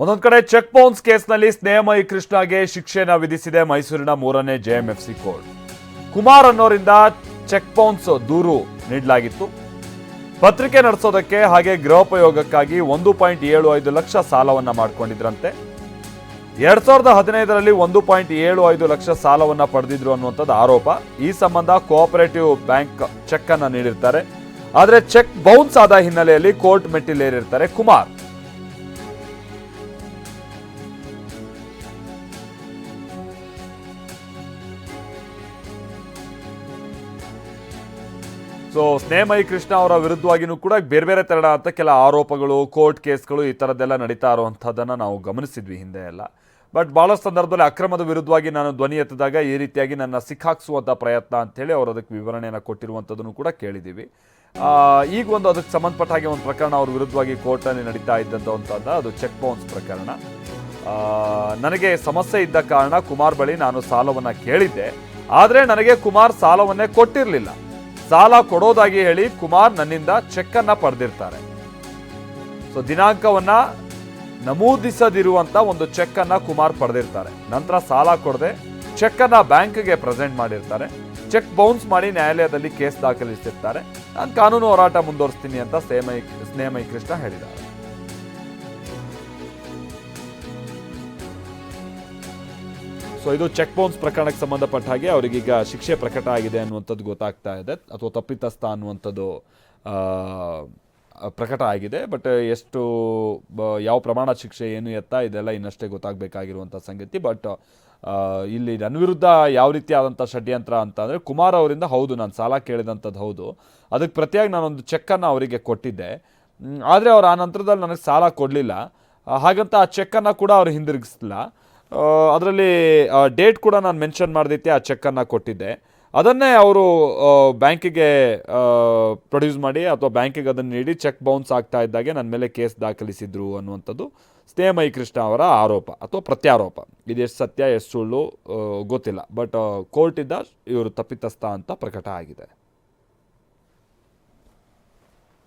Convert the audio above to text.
ಒಂದೊಂದು ಕಡೆ check bounce ಕೇಸ್ನಲ್ಲಿ ಸ್ನೇಹಮಯಿ ಕೃಷ್ಣಗೆ ಶಿಕ್ಷೆನ ವಿಧಿಸಿದೆ ಮೈಸೂರಿನ ಮೂರನೇ ಜೆಎಂಎಫ್ಸಿ ಕೋರ್ಟ್. ಕುಮಾರ್ ಅನ್ನೋರಿಂದ ಚೆಕ್ ಬೌನ್ಸ್ ದೂರು ನೀಡಲಾಗಿತ್ತು. ಪತ್ರಿಕೆ ನಡೆಸೋದಕ್ಕೆ ಹಾಗೆ ಗೃಹೋಪಯೋಗಕ್ಕಾಗಿ ಒಂದು ಪಾಯಿಂಟ್ ಏಳು ಐದು ಲಕ್ಷ ಸಾಲವನ್ನ ಮಾಡಿಕೊಂಡಿದ್ರಂತೆ. ಎರಡ್ ಸಾವಿರದ ಹದಿನೈದರಲ್ಲಿ ಒಂದು ಪಾಯಿಂಟ್ ಏಳು ಐದು ಲಕ್ಷ ಸಾಲವನ್ನ ಪಡೆದಿದ್ರು ಅನ್ನುವಂಥದ್ದು ಆರೋಪ. ಈ ಸಂಬಂಧ ಕೋಆಪರೇಟಿವ್ ಬ್ಯಾಂಕ್ ಚೆಕ್ ಅನ್ನ ನೀಡಿರ್ತಾರೆ. ಆದರೆ ಚೆಕ್ ಬೌನ್ಸ್ ಆದ ಹಿನ್ನೆಲೆಯಲ್ಲಿ ಕೋರ್ಟ್ ಮೆಟ್ಟಿಲೇರಿರ್ತಾರೆ ಕುಮಾರ್. ಸೊ ಸ್ನೇಹಮಯಿ ಕೃಷ್ಣ ಅವರ ವಿರುದ್ಧವಾಗಿನೂ ಕೂಡ ಬೇರೆ ಬೇರೆ ತೆರನಾದ ಕೆಲ ಆರೋಪಗಳು ಕೋರ್ಟ್ ಕೇಸ್ಗಳು ಈ ಥರದ್ದೆಲ್ಲ ನಡೀತಾ ಇರುವಂಥದ್ದನ್ನು ನಾವು ಗಮನಿಸಿದ್ವಿ ಹಿಂದೆ ಎಲ್ಲ. ಬಟ್ ಭಾಳಷ್ಟು ಸಂದರ್ಭದಲ್ಲಿ ಅಕ್ರಮದ ವಿರುದ್ಧವಾಗಿ ನಾನು ಧ್ವನಿ ಎತ್ತಿದಾಗ ಈ ರೀತಿಯಾಗಿ ನನ್ನ ಸಿಕ್ಕಾಕ್ಸುವಂಥ ಪ್ರಯತ್ನ ಅಂಥೇಳಿ ಅವರು ಅದಕ್ಕೆ ವಿವರಣೆಯನ್ನು ಕೊಟ್ಟಿರುವಂಥದ್ದನ್ನು ಕೂಡ ಕೇಳಿದ್ದೀವಿ ಈಗ ಒಂದು ಅದಕ್ಕೆ ಸಂಬಂಧಪಟ್ಟ ಹಾಗೆ ಒಂದು ಪ್ರಕರಣ ಅವ್ರ ವಿರುದ್ಧವಾಗಿ ಕೋರ್ಟಲ್ಲಿ ನಡೀತಾ ಇದ್ದಂಥದ್ದು ಅದು ಚೆಕ್ ಬೌನ್ಸ್ ಪ್ರಕರಣ. ನನಗೆ ಸಮಸ್ಯೆ ಇದ್ದ ಕಾರಣ ಕುಮಾರ್ ಬಳಿ ನಾನು ಸಾಲವನ್ನು ಕೇಳಿದ್ದೆ. ಆದರೆ ನನಗೆ ಕುಮಾರ್ ಸಾಲವನ್ನೇ ಕೊಟ್ಟಿರಲಿಲ್ಲ. ಸಾಲ ಕೊಡೋದಾಗಿ ಹೇಳಿ ಕುಮಾರ್ ನನ್ನಿಂದ ಚೆಕ್ ಅನ್ನ ಪಡೆದಿರ್ತಾರೆ. ಸೊ ದಿನಾಂಕವನ್ನ ನಮೂದಿಸದಿರುವಂತ ಒಂದು ಚೆಕ್ ಅನ್ನ ಕುಮಾರ್ ಪಡೆದಿರ್ತಾರೆ. ನಂತರ ಸಾಲ ಕೊಡದೆ ಚೆಕ್ ಅನ್ನ ಬ್ಯಾಂಕ್ಗೆ ಪ್ರೆಸೆಂಟ್ ಮಾಡಿರ್ತಾರೆ. ಚೆಕ್ ಬೌನ್ಸ್ ಮಾಡಿ ನ್ಯಾಯಾಲಯದಲ್ಲಿ ಕೇಸ್ ದಾಖಲಿಸಿರ್ತಾರೆ. ನಾನು ಕಾನೂನು ಹೋರಾಟ ಮುಂದುವರಿಸ್ತೀನಿ ಅಂತ ಸ್ನೇಹಮಯಿ ಸ್ನೇಹಮಯಿ ಕೃಷ್ಣ ಹೇಳಿದ್ದಾರೆ. ಸೊ ಇದು ಚೆಕ್ ಬೌನ್ಸ್ ಪ್ರಕರಣಕ್ಕೆ ಸಂಬಂಧಪಟ್ಟ ಹಾಗೆ ಅವರಿಗೀಗ ಶಿಕ್ಷೆ ಪ್ರಕಟ ಆಗಿದೆ ಅನ್ನುವಂಥದ್ದು ಗೊತ್ತಾಗ್ತಾ ಇದೆ. ಅಥವಾ ತಪ್ಪಿತಸ್ಥ ಅನ್ನುವಂಥದ್ದು ಪ್ರಕಟ ಆಗಿದೆ. ಬಟ್ ಎಷ್ಟು ಯಾವ ಪ್ರಮಾಣ ಶಿಕ್ಷೆ, ಏನು ಎತ್ತ, ಇದೆಲ್ಲ ಇನ್ನಷ್ಟೇ ಗೊತ್ತಾಗಬೇಕಾಗಿರುವಂಥ ಸಂಗತಿ. ಬಟ್ ಇಲ್ಲಿ ನನ್ನ ವಿರುದ್ಧ ಯಾವ ರೀತಿಯಾದಂಥ ಷಡ್ಯಂತ್ರ ಅಂತ ಅಂದರೆ, ಕುಮಾರ್ ಅವರಿಂದ ಹೌದು, ನಾನು ಸಾಲ ಕೇಳಿದಂಥದ್ದು ಹೌದು. ಅದಕ್ಕೆ ಪ್ರತಿಯಾಗಿ ನಾನೊಂದು ಚೆಕ್ಕನ್ನು ಅವರಿಗೆ ಕೊಟ್ಟಿದ್ದೆ. ಆದರೆ ಅವರು ಆ ನಂತರದಲ್ಲಿ ನನಗೆ ಸಾಲ ಕೊಡಲಿಲ್ಲ. ಹಾಗಂತ ಆ ಚೆಕ್ಕನ್ನು ಕೂಡ ಅವರು ಹಿಂದಿರುಗಿಸ್ಲಿಲ್ಲ. ಅದರಲ್ಲಿ ಡೇಟ್ ಕೂಡ ನಾನು ಮೆನ್ಷನ್ ಮಾಡಿದ್ದೆ ಆ ಚೆಕ್ಕನ್ನು ಕೊಟ್ಟಿದ್ದೆ. ಅದನ್ನೇ ಅವರು ಬ್ಯಾಂಕಿಗೆ ಪ್ರೊಡ್ಯೂಸ್ ಮಾಡಿ ಅಥವಾ ಬ್ಯಾಂಕಿಗೆ ಅದನ್ನು ನೀಡಿ ಚೆಕ್ ಬೌನ್ಸ್ ಆಗ್ತಾ ಇದ್ದಾಗೆ ನನ್ನ ಮೇಲೆ ಕೇಸ್ ದಾಖಲಿಸಿದ್ರು ಅನ್ನುವಂಥದ್ದು ಸ್ನೇಹಮಯಿ ಕೃಷ್ಣ ಅವರ ಆರೋಪ ಅಥವಾ ಪ್ರತ್ಯಾರೋಪ. ಇದು ಎಷ್ಟು ಸತ್ಯ, ಎಷ್ಟು ಸುಳ್ಳು ಗೊತ್ತಿಲ್ಲ. ಬಟ್ ಕೋರ್ಟಿಂದ ಇವರು ತಪ್ಪಿತಸ್ಥ ಅಂತ ಪ್ರಕಟ ಆಗಿದೆ.